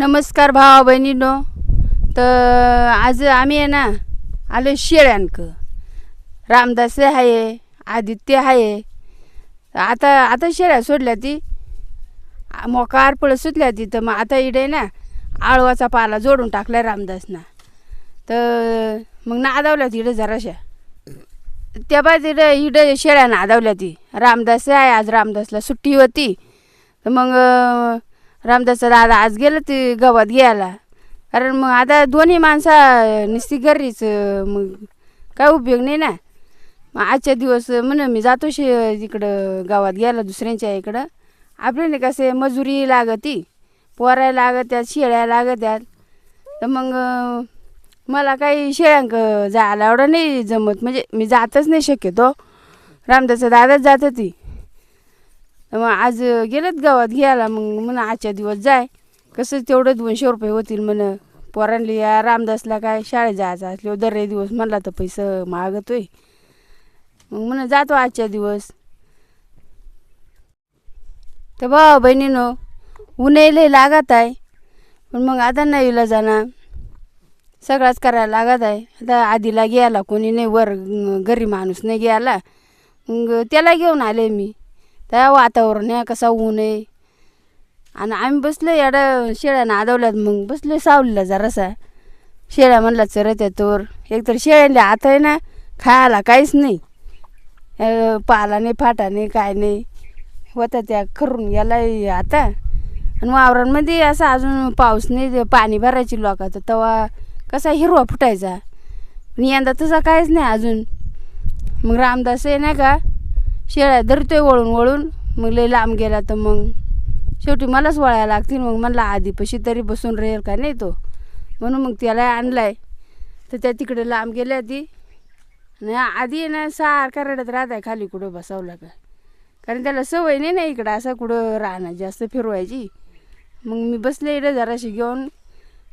नमस्कार भावा बहिणीनो. तर आज आम्ही आहे ना आलो शेळ्यांक. रामदास आहे आदित्य आहे. आता आता शेळ्या सोडल्या ती. आ- मोका आरपळ सुटल्या ती तर मग आता इडे ना आळवाचा पाला जोडून टाकला रामदासना. तर मग नादावल्या तिकडे जराशा. त्या बाय तिकडे इडं शेळ्या नादावल्या ती. रामदास आहे आज रामदासला सुट्टी होती. तर मग रामदासचा दादा आज गेलं ते गवत घ्यायला. कारण मग आता दोन्ही माणसं नुसती घरीच मग काय उपयोग नाही ना. मग आजच्या दिवस म्हण मी जातो शे इकडं गावात घ्यायला दुसऱ्यांच्या इकडं. आपल्याला कसे मजुरी लागती पोराय लागत्यात शेळ्या लागत्यात. तर मग मला काही शेळ्यांक जायला एवढं नाही जमत. म्हणजे मी जातच नाही शक्यतो. रामदासचा दादाच जात ती मग आज गेलेत गावात घ्यायला. मग म्हणा आजच्या दिवस जाय. कसं तेवढं दोनशे रुपये होतील म्हण. पोरांली या रामदासला काय शाळेत जायचं असल्यावर दर दिवस म्हणला तर पैसे मागतोय. मग म्हणा जातो आजच्या दिवस. तर भावा बहिणीनो ऊनही लागत आहे. पण मग आता नाहीला जाणार. सगळाच करायला लागत आहे. आता आधीला घ्यायला कोणी नाही वर घरी माणूस नाही घ्यायला. मग त्याला घेऊन आले मी. त्या वातावरण आहे कसा ऊन आहे? आणि आम्ही बसलो एवढ्या शेळ्या नादवल्यात मग बसलो सावलीला जरासा. शेळ्या म्हणला चरत तोर एकतर शेळ्याला आता आहे ना खायला काहीच नाही. पाला नाही फाटा नाही काय नाही. होता त्या खरून याला आता. आणि वावरांमध्ये असं अजून पाऊस नाही ते पाणी भरायची लोकांचं. तेव्हा कसा हिरवा फुटायचा. पण यंदा तसा काहीच नाही अजून. मग रामदास आहे नाही का शेळ्या धरतोय वळून वळून. मग लय लांब गेला तर मग शेवटी मलाच वळायला लागतील. मग म्हणला आधीपाशी तरी बसून राहील का नाही तो? म्हणून मग त्याला आणलाय. तर त्या तिकडे लांब गेल्या ती. नाही आधी ना सारखा रडत राहत आहे खाली कुठं बसावला का कारण त्याला सवय नाही ना इकडं असं कुठं राहणं जास्त फिरवायची. मग मी बसले इकडे जराशी घेऊन.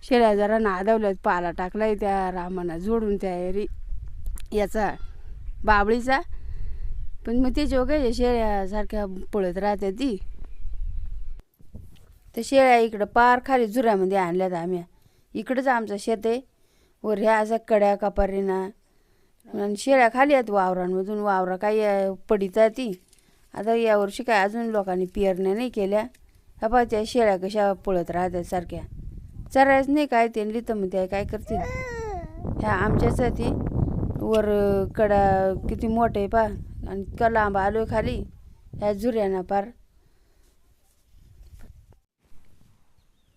शेळ्या जरा नादवल्यात पाला टाकलाय त्या रामाना जोडून त्या याचा बाबळीचा. पण मग ते काय शेळ्यासारख्या पळत राहते ती. त्या शेळ्या इकडं पार खाली झुऱ्यामध्ये आणल्यात आम्ही. इकडंच आमचं शेत आहे. वर ह्या असं कड्या कपारीना. आणि शेळ्या खाली आहेत वावरांमधून. वावरा काही अं, आहे ती. आता यावर्षी काय अजून लोकांनी पेरण्या नाही केल्या. ह्या पहा त्या शेळ्या कशा पळत राहतात सारख्या. चरायच नाही काय त्यांनी तर मग त्या काय करतील? ह्या आमच्यासाठी वर कडा किती मोठे आहे पा आणि इतका लांब आलो खाली ह्या झुऱ्याना पार.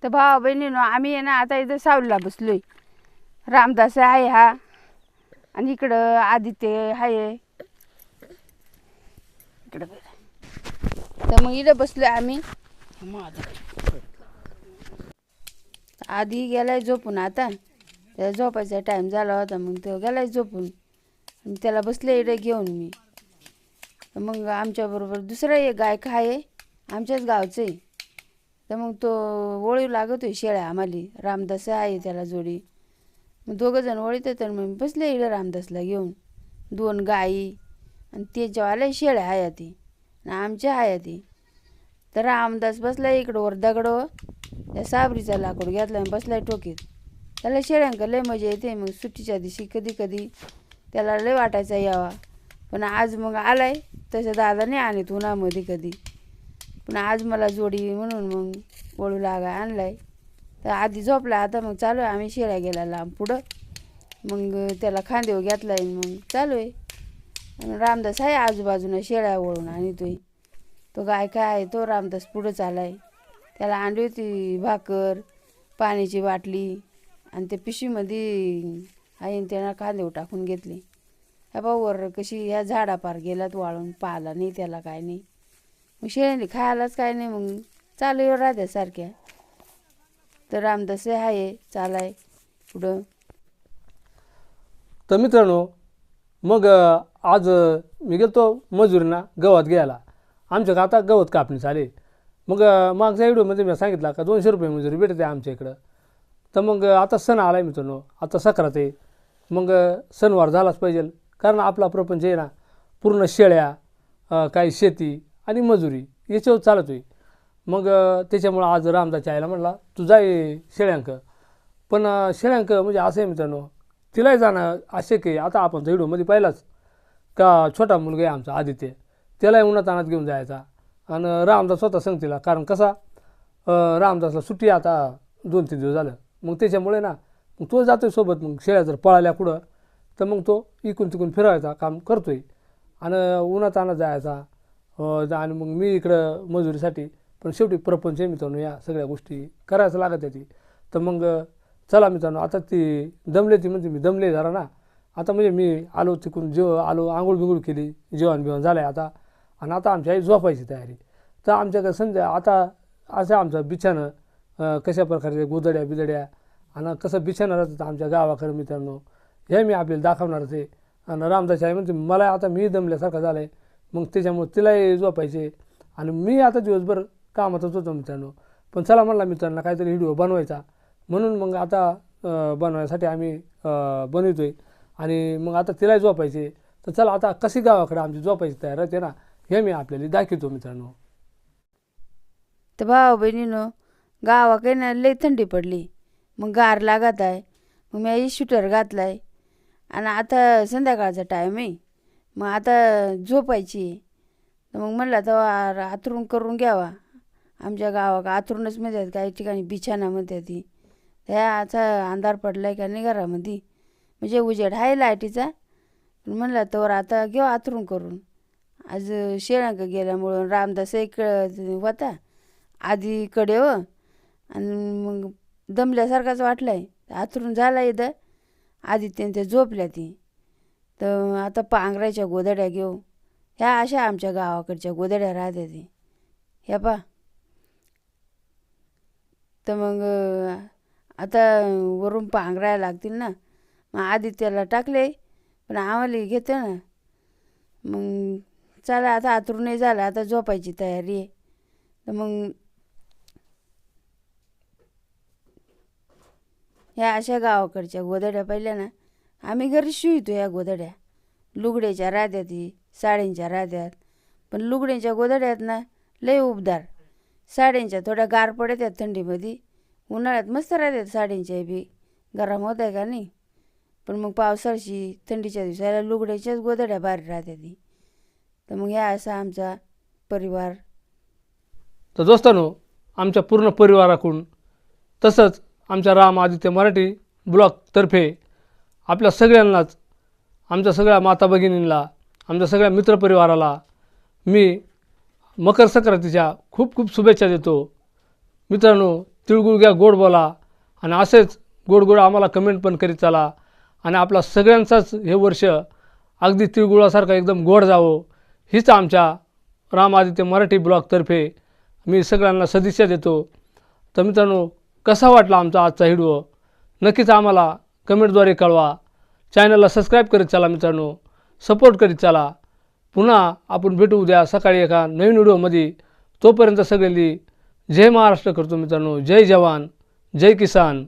तर भावा बहिणीनो आम्ही आहे ना आता इथं सावलीला बसलोय. रामदास आहे हा. आणि इकडं आदित्य आहे इकडं तर मग इथं बसलो आम्ही. आधी गेलाय झोपून आता. त्याला झोपायचा टाईम झाला होता मग तो गेलाय झोपून. त्याला बसले इकडे घेऊन मी. तर मग आमच्याबरोबर दुसरा एक गायक आहे? आमच्याच गावचं आहे. तर मग तो वळू लागतोय शेळ्या आम्हाला. रामदास आहे त्याला जोडी. मग दोघं जण तर मग बसले इकडे रामदासला घेऊन. दोन गाई आणि त्याच्यावाल्या शेळ्या आहे ती आणि आमच्या आहे ती तर रामदास बसला इकडं वर दगडं त्या साबरीचा लाकूड घेतला आणि बसलाय टोकीत त्याला शेळ्यांक लय मजा येते. मग सुट्टीच्या दिवशी कधी कधी त्याला लय वाटायचा यावा. पण आज मग आलाय तसं दादाने आणत उन्हामध्ये कधी. पण आज मला जोडी म्हणून मग वळू लागा आणलाय. तर आधी झोपला आता मग चालू आहे आम्ही शेळ्या गेला लांब पुढं. मग त्याला खांदेव घेतलाय मग चालू आहे. रामदास आहे आजूबाजूनं शेळ्या वळून आणि तो तो गाय काय आहे तो रामदास पुढं चालाय. त्याला आणली होती भाकर पाण्याची बाटली. आणि ते पिशवीमध्ये आईन त्यानं कांदेव टाकून घेतले. ह्या वर कशी ह्या झाडापार गेल्यात वाळून पाहिला नाही त्याला काय नाही. मग शेळ्यांनी खायलाच काय नाही मग चालू राहत्या सारख्या. तर रामदासे आहे चालाय पुढं. तर मित्रांनो मग आज मी गेलतो मजुरीना गवत घ्यायला. आमच्या आता गवत कापणी चालेल मग मागच्या व्हिडिओमध्ये मी सांगितला का दोनशे रुपये मजुरी भेटते आमच्या इकडं. तर मग आता सण आला आहे मित्रांनो आता सकरात आहे. मग सणवार झालाच पाहिजे. कारण आपला प्रपंच आहे ना पूर्ण शेळ्या काही शेती आणि मजुरी याच्यावर चालत होई मग त्याच्यामुळं आज रामदाच्या आईला म्हणला तू जाय शेळ्यांक. पण शेळ्यांक म्हणजे असं आहे मित्रांनो तिलाही जाणं असे काही आता आपण व्हिडिओमध्ये पाहिलाच का छोटा मुलगा आहे आमचा आदित्य त्यालाही उन्हात आणत घेऊन जायचा. आणि रामदास स्वतः सांग तिला कारण कसा रामदासला सुट्टी आता दोन तीन दिवस झालं. मग त्याच्यामुळे ना मग तो जातोय सोबत मग शेळ्या जर पळाल्या कुठं तर मग तो इकून तिकून फिरायचा काम करतोय. आणि उन्हात जायचा आणि मग मी इकडं मजुरीसाठी पण शेवटी प्रपंच आहे मित्रांनो या सगळ्या गोष्टी करायचं लागत आहे ती. तर मग चला मित्रांनो आता ती दमले ती म्हणजे मी दमले जरा ना. आता म्हणजे मी आलो तिकडून जेव आलो आंघोळ बिंघोळ केली जेवण बिवण झालं आहे आता. आणि आता आमची आई झोपायची तयारी. तर आमच्याकडे संध्या आता असं आमचं बिछानं कशा प्रकारचे गोदड्या बिदड्या आणि कसं बिछाणं राहतं आमच्या गावाकडे मित्रांनो. हे मी आपल्याला दाखवणारच आहे आणि रामदास आई म्हणते मला आता मी दमल्यासारखं झालं आहे मग त्याच्यामुळे तिलाही झोपायचे आणि मी आता दिवसभर कामातच होतो मित्रांनो. पण चला म्हणला मित्रांना काहीतरी व्हिडिओ बनवायचा. म्हणून मग आता बनवायसाठी आम्ही बनवतो आहे आणि मग आता तिलाही झोपायचे तर चला आता कशी गावाकडे आमची झोपायची तयार आहे ना हे मी आपल्याला दाखवतो मित्रांनो. तर भाऊ बहिणीनं गावाकडे ना लई थंडी पडली. मग गार लागत आहे. मग मी शूटर घातला आहे आणि आता संध्याकाळचा टाईम आहे. मग आता झोपायची तर मग म्हणलं तर आतरून करून घ्यावा. आमच्या गावाक आतरूनच म्हणतात काही ठिकाणी बिछाना म्हणतात ती त्याचा अंधार पडलाय का नाही घरामध्ये. म्हणजे उजेड आहे लाईटीचा. पण म्हणलं तर आता घेऊ आतरून करून. आज शेळांक गेल्यामुळं रामदास एक होता. आधी कडे हो. आणि मग दमल्यासारखाच वाटलाय. आतरून झाला इथं. आधी त्यांच्या झोपल्या ती. तर आता पांघरायच्या गोदड्या घेऊ ह्या अशा आमच्या गावाकडच्या गोदड्या राहते ती. ह्या पा तर मग आता वरून पांघरायला लागतील ना मग आदित्याला टाकले पण आम्हाला घेतो ना. मग चला आता आतरूनही झालं आता झोपायची तयारी आहे. तर मग ह्या अशा गावाकडच्या गोदड्या पाहिल्या ना आम्ही घरी शिवतो ह्या गोदड्या लुगड्याच्या राध्यात ही साड्यांच्या राध्यात पण लुगड्यांच्या गोदड्यात ना लय उबदार. साड्यांच्या थोड्या गार पडत आहेत थंडीमध्ये. उन्हाळ्यात मस्त राहतात साड्यांच्या बी. गरम होत आहे का नाही? पण मग पावसाळशी थंडीच्या दिवसाला लुगड्याच्याच गोदड्या बाहेर राहतात ती तर मग ह्या असा आमचा परिवार. तर दोस्तानो आमच्या पूर्ण परिवाराकडून तसंच आमच्या राम आदित्य मराठी ब्लॉगतर्फे आपल्या सगळ्यांनाच आमच्या सगळ्या माता भगिनींना आमच्या सगळ्या मित्रपरिवाराला मी मकर संक्रांतीच्या खूप खूप शुभेच्छा देतो. मित्रांनो तिळगुळ घ्या गोड बोला आणि असेच गोड गोड आम्हाला कमेंट पण करीत चाला आणि आपला सगळ्यांचाच हे वर्ष अगदी तिळगुळासारखं एकदम गोड जावं हीच आमच्या राम आदित्य मराठी ब्लॉगतर्फे मी सगळ्यांना सदिच्छा देतो. तर मित्रांनो कसा वाटला आमचा आजचा व्हिडिओ? नक्कीच आम्हाला कमेंटद्वारे कळवा. चॅनलला सबस्क्राईब करीत चला मित्रांनो. सपोर्ट करीत चला. पुन्हा आपण भेटू उद्या सकाळी एका नवीन व्हिडिओमध्ये. तोपर्यंत सगळ्यांनी जय महाराष्ट्र करतो मित्रांनो. जय जवान. जय किसान.